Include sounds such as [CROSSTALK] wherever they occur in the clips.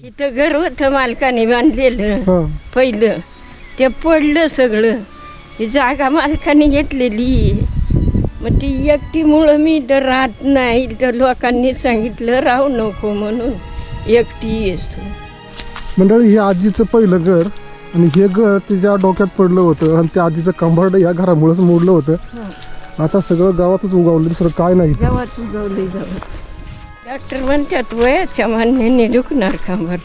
इथं घर होतं मालकाने बांधलेलं. हा. पहिलं. ते पडलं सगळं. ही जागा मालकाने घेतलेली. मग ती एकटीमुळं मी इथं राहत नाही. तर लोकांनी सांगितलं राहू नको म्हणून एकटी येतो मंडळी हे आजीचं पहिलं घर आणि हे घर तिच्या डोक्यात पडलं होतं आणि त्या आजीचं कंबरड या घरामुळेच मोडलं होतं. आता सगळं गावातच उगवलं दुसरं काय नाही. गावात उगवली गावात. डॉक्टर म्हणतात वयाच्या मान्याने दुखणार कंबर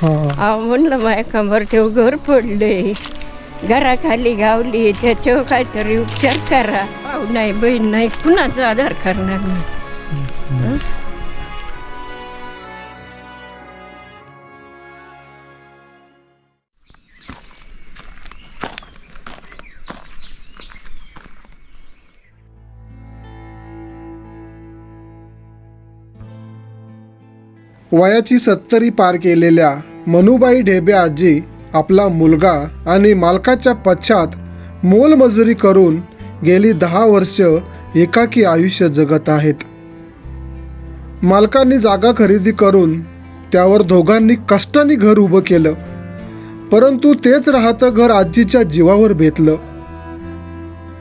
हा. अहो म्हणलं माझ्या कंबर ठेव घर पडले घराखाली गावली त्याच्यावर काहीतरी उपचार करा. भाऊ नाही बहीण नाही कुणाचा आधार करणार नाही वयाची सत्तरी पार केलेल्या मनुबाई ढेबे आजी आपला मुलगा आणि मालकाच्या पश्चात मोलमजुरी करून गेली दहा वर्ष एकाकी आयुष्य जगत आहेत. मालकांनी जागा खरेदी करून त्यावर दोघांनी कष्टाने घर उभं केलं. परंतु तेच राहतं घर आजीच्या जीवावर बेतलं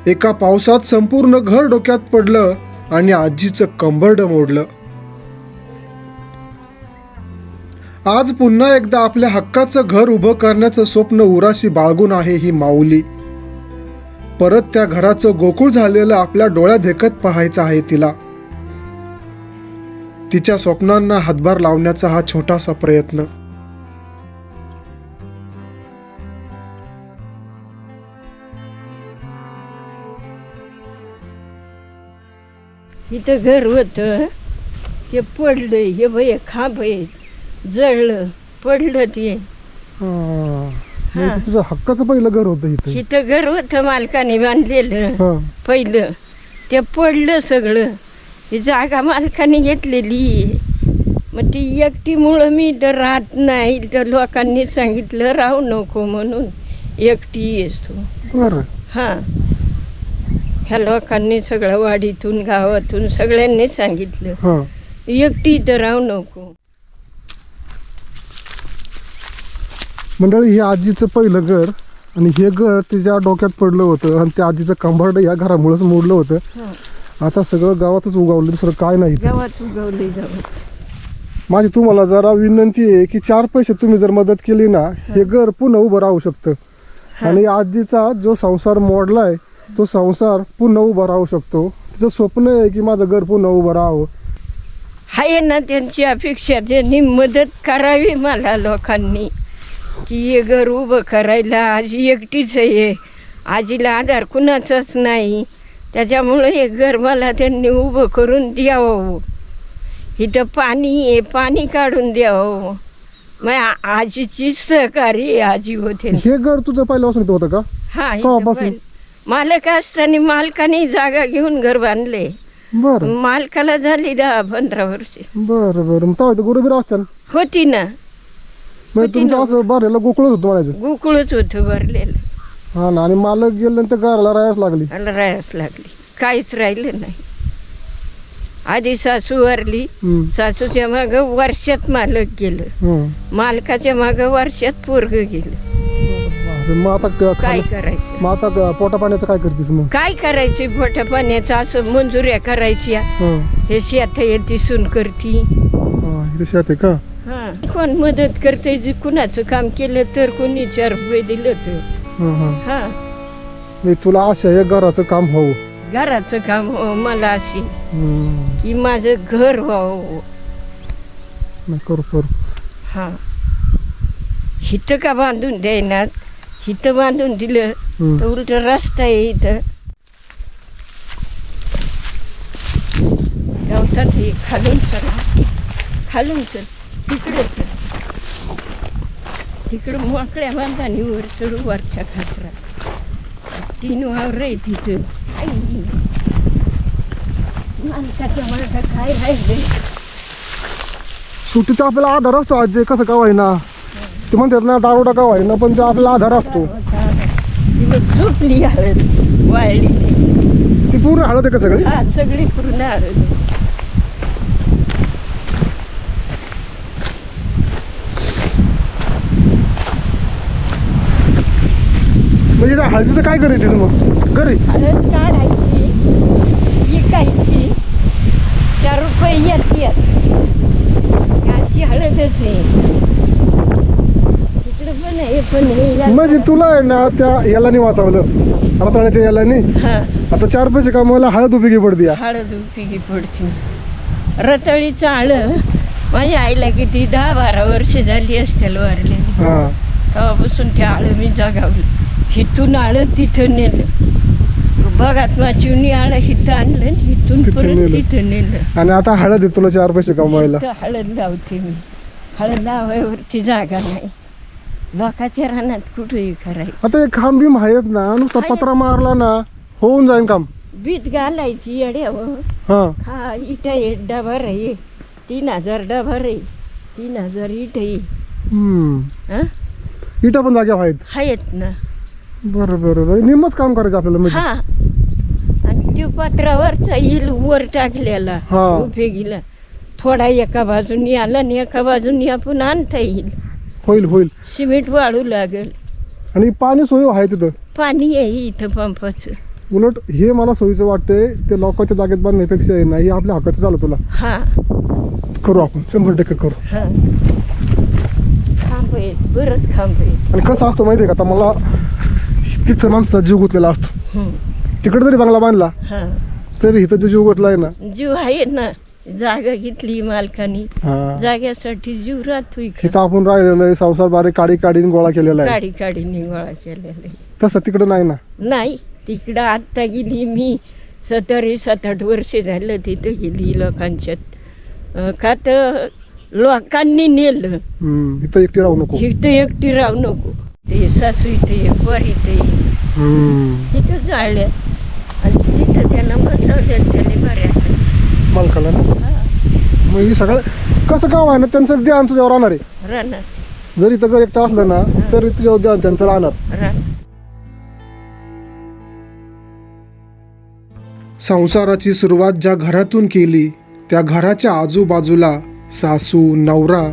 एका पावसात संपूर्ण घर डोक्यात पडलं आणि आजीचं कंबरडं मोडलं. आज पुन्हा एकदा आपल्या हक्काचं घर उभं करण्याचं स्वप्न उराशी बाळगून आहे ही माऊली. परत त्या घराचं गोकुळ झालेलं आपल्या डोळ्या देखत पाहायचं आहे तिला. तिच्या स्वप्नांना हातभार लावण्याचा हा छोटासा प्रयत्न. इथं घर होतं. ते पडलंय हे भय खांब आहे. जळलं पडलं ते. म्हणजे तुझं हक्काचं पहिलं घर होतं इथं. इथं घर होतं मालकाने बांधलेलं. हा. पहिलं. ते पडलं सगळं. ही जागा मालकाने घेतलेली. मग ती एकटीमुळं मी इथं राहत नाही. तर लोकांनी सांगितलं राहू नको म्हणून एकटी येतो. बरं. हां. ह्या लोकांनी सगळं वाडीतून गावातून सगळ्यांनी सांगितलं. हा. एकटी इथं राहू नको. मंडळी हे आजीचं पहिलं घर आणि हे घर तिच्या डोक्यात पडलं होतं आणि त्या आजीचं कंबरड या घरामुळेच मोडलं होतं. आता सगळं गावातच उगवलं दुसरं काय नाही माझी तुम्हाला जरा विनंती आहे की चार पैसे तुम्ही जर मदत केली ना हे घर पुन्हा उभं राहू शकतं. आणि आजीचा जो संसार मोडलाय तो संसार पुन्हा उभा राहू शकतो. तिचं स्वप्न आहे की माझं घर पुन्हा उभं राहावं. आहे ना त्यांची अपेक्षा त्यांनी मदत करावी मला लोकांनी. की हे घर उभं करायला आजी एकटीच आहे. आजीला आधार कुणाचाच नाही. त्याच्यामुळं हे घर मला त्यांनी उभं करून द्यावं. इथं पाणी आहे पाणी काढून द्यावं. मग आजीची सहकारी आजी होते. हे घर तुझं पहिल्यापासून होतं का? हा इथं केव्हापासून? बैल. मालक असताना मालकाने जागा घेऊन घर बांधले. बरं. मालकाला झाली दहा पंधरा वर्षे. बरं बरं. मग तेव्हा गुरुबीर असतं होती ना. म्हणजे तुमचं असं भरलेलं गोकुळच होतं म्हणायचं. गोकुळच होतं भरलेलं. हा ना आणि मालक गेल्यानंतर घराला राहायच लागली. मला राहायच लागली. काहीच राहिलं नाही. आधी सासू वारली. हम्म. सासूच्या मागं वर्षात मालक गेलं. मालकाच्या मागं वर्षात पोरग गेलं. मग आता क- काय खाणं- करायचं? मग आता क- पोटा पाण्याचं काय करतेस मग? काय करायचे पोटा पाण्याचं? असं मंजुऱ्या करायच्या. हं. हे शेत येते सून करती. हा, इथे शेत आहे का? कोण मदत करते जे कुणाचं काम केलं तर कोणी चार रुपये दिलं तर. हं, हं. हा मी तुला आशा आहे घराचं काम हो घराचं काम हो मला अशी. की माझं घर व्हावं. नाही, करू करू. हा. हिथं का बांधून द्यायनात हिथं बांधून दिलं हं. तर उलट रस्ता आहे इथं. गवतात हे खालून चल. खालून चल. तिकडे तिकडं मोकळ्या बांधानी वर चढू वरच्या खासरा तीन वावर आहे तिथं. मालकाच्या मालका काय राहिले सुट्टीत आपल्याला आधार असतो आज जे कसं का होईना ते म्हणतात ना दारोडा का होईना पण ते आपला आधार असतो. झोपली हळद वाळली ती ती पूर्ण हळद आहे का सगळी? हा सगळी पूर्ण हळद. त्या हळदीचं काय करायचं मग? घरी? हळद काढायची विकायची चार रुपये येतात अशी हळदच आहे. इकडं पण पण हे या- म्हणजे तुला आहे ना त्या यालानी वाचवलं. रताळ्याच्या यालानी? हा. आता चार पैसे कमवायला हळद उपयोगी पडते या. हळद उपयोगी पडते. रताळीचं आळं माझ्या आईला किती दहा बारा वर्ष झाली असतील वारलेली हा. तेव्हापासून ते आळं मी जगावलं. हिथून आळं तिथं नेलं. बघात माझी आळं हिथं आणलं आणि हिथून तिथं परत नेलं. तिथं नेलं. आणि आता हळद आहे तुला चार पैसे कमवायला. हळद लावते मी. हळद लावायवरती जागा नाही. लोकांच्या रानात कुठेही करायचं. आता एक खांब भीम आहेत ना नुसता पत्रा मारला ना होऊन जाईन काम. बीट घालायची येड्यावर. हा. हा इटा एक डबा आहे. तीन हजार डबा आहे. तीन हजार इट आहे. हम्म. हा? इटा पण जाग्या आहेत. आहेत ना. बरं बरं बरं. निम्मच काम करायचं आपल्याला म्हणजे. हा. आणि त्यो पत्रावरचा येईल वर टाकलेला हा. उपयोगीला थोडा एका बाजूनी आला आणि एका बाजूनी आपण आणता येईल. होईल होईल. सिमेंट वाढू लागेल. आणि पाणी सोयी आहे तिथं? पाणी आहे इथं पंपाचं. उलट हे मला सोयीचं वाटतंय ते लोकांच्या जागेत बांधण्यापेक्षा आहे ना हे आपल्या हक्काचं झालं तुला. हा. करू आपण शंभर टक्के करू. हा. खांब आहेत बरंच खांब आहेत आणि कसं असतं माहिती आहे का आता मला तिथं माणसाचा जीव गुतलेला असतो. तिकडे जरी बंगला बांधला हा तरी इथं जो जीव गुतला आहे ना जीव आहे ना जागा घेतली मालकानी हा. जाग्यासाठी जीव राहतोय का? इथं आपण राहिलेलो आहे संसार बारे काडी काढीन गोळा केलेला आहे काडी काडी निगोळा केलेला आहे. तसं तिकडं नाही ना नाही तिकडं आत्ता गेली मी सतरी सात आठ वर्ष झालं तिथं गेली लोकांच्यात अं, का तर लोकांनी नेलं हम्म, इथं एकटी राहू नको इथं एकटी राहू नको ते सासू इथे पोर इथे. तिथं जाळल्या. आणि तिथं त्याला बसवलं त्याने बऱ्या मालकाला ना? मग हे सगळं कसं काम आहे ना त्यांचं ध्यान तुझ्यावर राहणार आहे. राहणार. जरी इथं घर एकटं असलं ना तरी तुझ्यावर ध्यान त्यांचं राहणार. राहणार. संसाराची सुरुवात ज्या घरातून केली त्या घराच्या आजूबाजूला सासू नवरा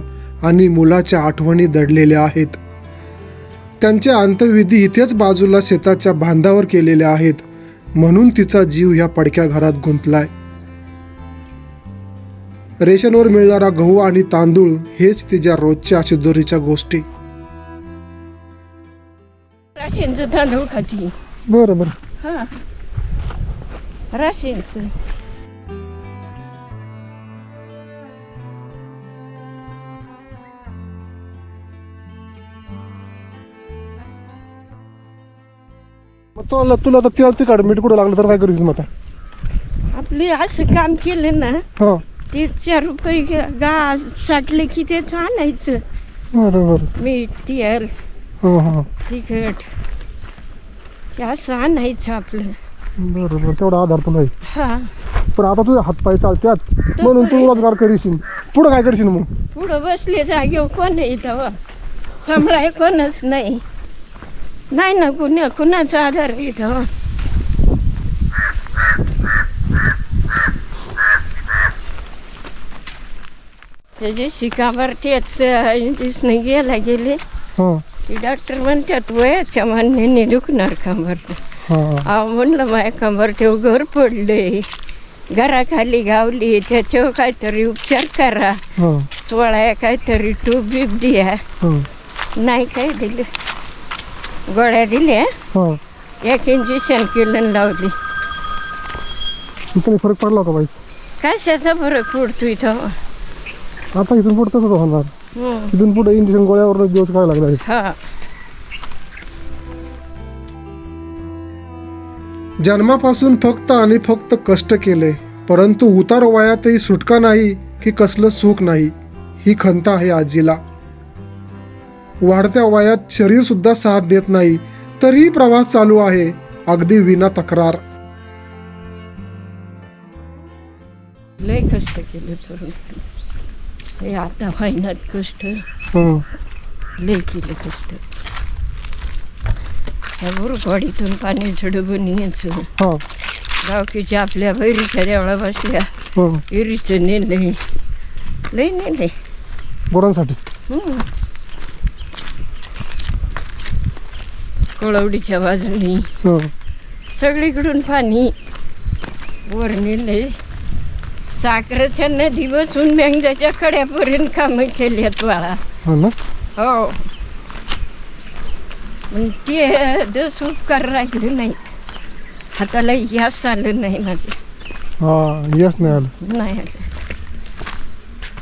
आणि मुलाच्या आठवणी दडलेल्या आहेत. त्यांचे अंत्यविधी इथेच बाजूला शेताच्या बांधावर केलेले आहेत. म्हणून तिचा जीव या पडक्या घरात गुंतलाय. रेशनवर मिळणारा गहू आणि तांदूळ हेच तिच्या रोजच्या शिदोरीच्या गोष्टी. राशींचं तांदूळ खाती. बरं बरं. हा. राशींचं. तुला तुला आता तेल तिखट मीठ कुठं लागलं तर काय करू मग आता? आपले असं काम केलं ना हां. ते चार रुपये गा- गा साठले की तेच आणायचं. बरं बरं. मीठ तेल हां हां. तिखट हे असं आणायचं आपलं. बरं बरं. तेवढा आधार तुला आहे. हा. पण आता तुझे हातपाय चालतात. म्हणून तू रोजगार करशील. पुढं काय करशील मग? पुढं बसले जागेवर कोण आहे तेव्हा सांभाळाय कोणच नाही. नाही ना कुणा कुणाचा आधार आहे तेव्हा त्याचे शिकावर तेच इंजेक्शन गेला गेले. हां. की डॉक्टर म्हणतात वयाच्या मान्याने दुखणार कंबर हां. अहो म्हणलं माझ्या कंबर ठेव घर पडले घराखाली गावली त्याच्यावर काहीतरी उपचार करा. हां. सोळा काहीतरी टूब बीप द्या. हां. नाही काय दिलं. गोळ्या दिल्या. हां. एक इंजेक्शन केलं लावली. इथं फरक पडला होता बाई. कशाचा फरक पडतो इथं? आता इथून पुढे तसंच होणार. हम्म. इथून पुढे इंजेक्शन गोळ्यावर दिवस काय लागणार? आहेत. हा. जन्मापासून फक्त आणि फक्त कष्ट केले परंतु उतार वयातही सुटका नाही की कसलं सुख नाही ही खंत आहे आजीला. वाढत्या वयात शरीर सुद्धा साथ देत नाही तरीही प्रवास चालू आहे अगदी विना तक्रार. लय कष्ट केले करून हे आता व्हायनात कष्ट. हं. लय केलं कष्ट. त्या बुरवाडीतून पाणी झडबून यायचं. हां. गावकीच्या आपल्या बैरीच्या देवळा बसल्या. हं. विहिरीचं नेलंय लय नेलंय गुरांसाठी कोळवडीच्या बाजूनी. हं. सगळीकडून पाणी वर नेले साखरेच्या नदी बसून मेंगजाच्या कड्यापर्यंत कामं केल्यात बाळा. हो ना? हो. पण ते दस उपकार राहिले नाही. हाताला यास आलं नाही माझे. हा यस नाही आलं. नाही आलं.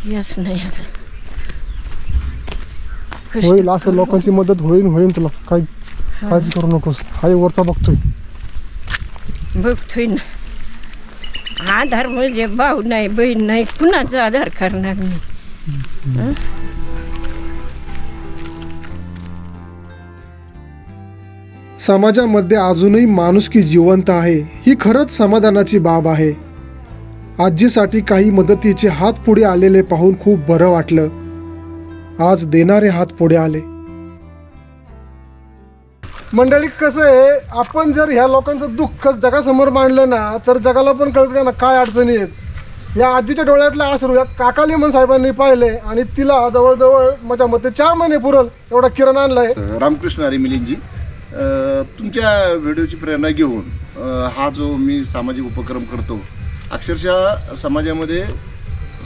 यस नाही आलं. होईल असं लोकांची मदत होईल होईल तुला. काही काळजी करू नकोस हाय वरचा बघतोय बघतोय ना आधार म्हणजे भाऊ नाही बहीण नाही कुणाचा आधार करणार मी समाजामध्ये अजूनही माणुसकी जिवंत आहे. ही खरंच समाधानाची बाब आहे. आजीसाठी काही मदतीचे हात पुढे आलेले पाहून खूप बरं वाटलं. आज देणारे हात पुढे आले. मंडळी कसं आहे आपण जर ह्या लोकांचं दुःख जगासमोर मांडलं ना तर जगाला पण कळतं ना काय अडचणी आहेत. या आजीच्या डोळ्यातला आसरू या काका लिमन साहेबांनी पाहिले आणि तिला जवळजवळ माझ्या मते चार महिने पुरल एवढा किरण आणलाय. रामकृष्ण हरी मिलिंदजी तुमच्या व्हिडिओची प्रेरणा घेऊन हा जो मी सामाजिक उपक्रम करतो अक्षरशः समाजामध्ये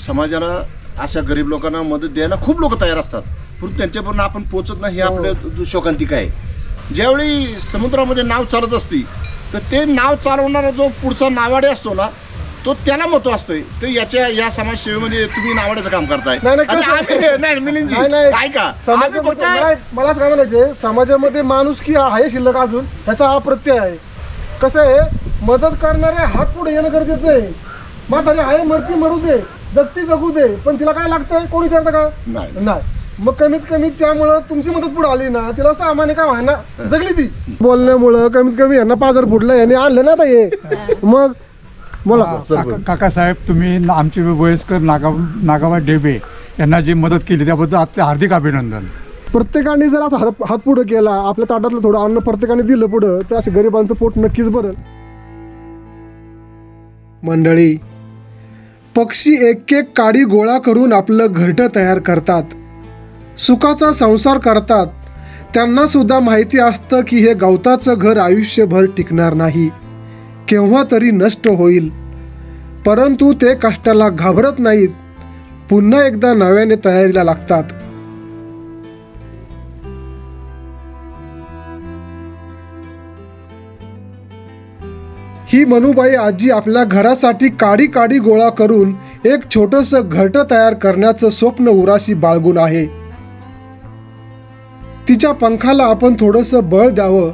समाजाला अशा गरीब लोकांना मदत द्यायला खूप लोक तयार असतात. परंतु त्यांच्यापर्यंत आपण पोचत नाही हे आपल्या जो शोकांतिका आहे? ज्यावेळी समुद्रामध्ये नाव चालत असती तर ते नाव चालवणारा जो पुढचा नावाडे असतो ना तो त्याला महत्त्व असतंय. तर याच्या या समाजसेवेमध्ये तुम्ही नावाड्याचं काम करताय. नाही, [LAUGHS] मिलिंदजी. ऐका. समाजामध्ये मलाच काय म्हणायचे समाजामध्ये माणुसकी आहे शिल्लक अजून ह्याचा हा प्रत्यय आहे. कसं आहे मदत करणारे हात पुढे येणं गरजेचं आहे. म्हातारी आहे मरती मरू दे जगती जगू दे पण तिला काय लागतंय? कोणी विचारतं का? नाही. नाही. मग कमीत कमी त्यामुळं तुमची मदत पुढे आली ना तिला सामान्य काय ना जगली ती. बोलण्यामुळं कमीत कमी यांना पाजर फुटलं यांनी आणलं ना आता हे. मग बोला. काका काकासाहेब तुम्ही न- आमचे वयस्कर नागा नागाबा डेबे यांना जी मदत केली त्याबद्दल आपले हार्दिक अभिनंदन. प्रत्येकाने जर असं हात हात पुढं केला आपल्या ताटातलं थोडं अन्न प्रत्येकाने दिलं पुढं तर असं गरिबांचं पोट नक्कीच भरल. मंडळी पक्षी एक एक काडी गोळा करून आपलं घरटं तयार करतात. सुखाचा संसार करतात. त्यांना सुद्धा माहिती असतं की हे गवताचं घर आयुष्यभर टिकणार नाही. केव्हा तरी नष्ट होईल. परंतु ते कष्टाला घाबरत नाहीत. पुन्हा एकदा नव्याने तयारीला लागतात. ही मनुबाई आजी आपल्या घरासाठी काडी काडी गोळा करून एक छोटंसं घरटं तयार करण्याचं स्वप्न उराशी बाळगून आहे. तिच्या पंखाला आपण थोडंसं बळ द्यावं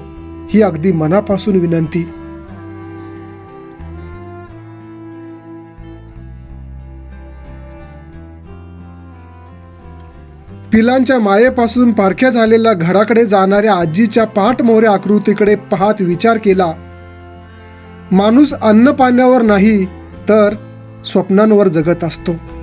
ही अगदी मनापासून विनंती. पिलांच्या मायेपासून पारख्या झालेल्या घराकडे जाणाऱ्या आजीच्या पाठमोऱ्या आकृतीकडे पाहत विचार केला. माणूस अन्न पाण्यावर नाही तर स्वप्नांवर जगत असतो.